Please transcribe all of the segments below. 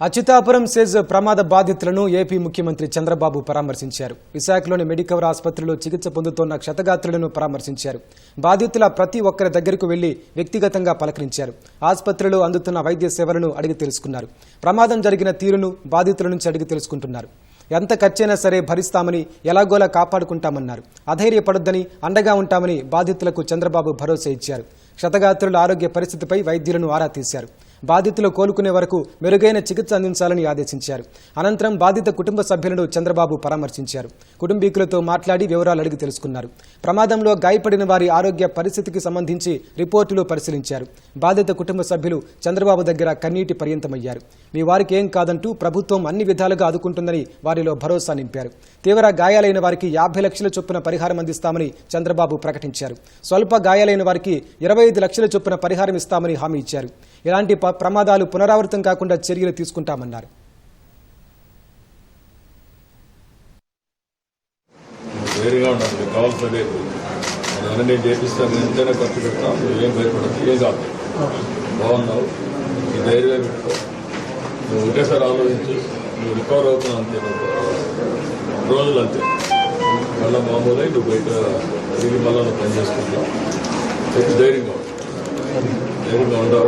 Atchutapuram SEZ ప్రమాద బాధితులను AP ముఖ్యమంత్రి చంద్రబాబు పరామర్శించారు. విశాఖలోని మెడికవర్ ఆసుపత్రిలో చికిత్స పొందుతోన్న క్షతగాత్రులను పరామర్శించారు. బాధితుల ప్రతి ఒక్కరి దగ్గరకు వెళ్ళి వ్యక్తిగతంగా పలకరించారు. ఆసుపత్రిలో అందుతున్న వైద్య సేవలను అడిగి తెలుసుకున్నారు. ప్రమాదం జరిగిన తీరును బాధితుల నుంచి అడిగి తెలుసుకుంటున్నారు. ఎంత ఖర్చైనా సరే భరిస్తామని ఎలాగోలా కాపాడుకుంటామన్నారు. అధైర్యపడొద్దని అండగా ఉంటామని బాధితులకు చంద్రబాబు భరోసా ఇచ్చారు. క్షతగాత్రుల ఆరోగ్య పరిస్థితిపై వైద్యులను ఆరా తీశారు. బాధితులు కోలుకునే వరకు మెరుగైన చికిత్స అందించాలని ఆదేశించారు. అనంతరం బాధిత కుటుంబ సభ్యులను చంద్రబాబు పరామర్శించారు. కుటుంబీకులతో మాట్లాడి వివరాలు అడిగి తెలుసుకున్నారు. ప్రమాదంలో గాయపడిన వారి ఆరోగ్య పరిస్థితికి సంబంధించి రిపోర్టులు పరిశీలించారు. బాధిత కుటుంబ సభ్యులు చంద్రబాబు దగ్గర కన్నీటి పర్యంతమయ్యారు. మీ వారికి ఏం కాదంటూ ప్రభుత్వం అన్ని విధాలుగా ఆదుకుంటుందని వారిలో భరోసా నింపారు. తీవ్ర గాయాలైన వారికి యాభై లక్షల చొప్పున పరిహారం అందిస్తామని చంద్రబాబు ప్రకటించారు. స్వల్ప గాయాలైన వారికి ఇరవై ఐదు లక్షల చొప్పున పరిహారం ఇస్తామని హామీ ఇచ్చారు. ఇలాంటి ప్రమాదాలు పునరావృతం కాకుండా చర్యలు తీసుకుంటామన్నారు. వేరుగా ఉండాలి మీకు అదన్నీ నేను చేపిస్తాను నేను ఎంతైనా ఖర్చు పెడతాను నువ్వు ఏం భయపడదు ఏం కాదు. బాగున్నావు నీ పెట్టుకో. నువ్వు ఒకేసారి ఆలోచించు నువ్వు రికవర్ అవుతున్నావు అంతే నువ్వు రోజులు అంతే. మళ్ళీ మామూలు నువ్వు బయట తిరిగి మళ్ళీ నువ్వు పని చేసుకుంటావు. ధైర్యంగా ఉండవు ధైర్యంగా ఉండవు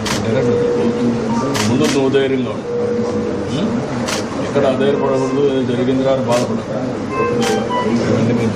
పోవచ్చు ముందు నువ్వు ధైర్యంగా? ఇక్కడ అధైర్యపడకూడదు జరిగింది కానీ జరిగింది మేము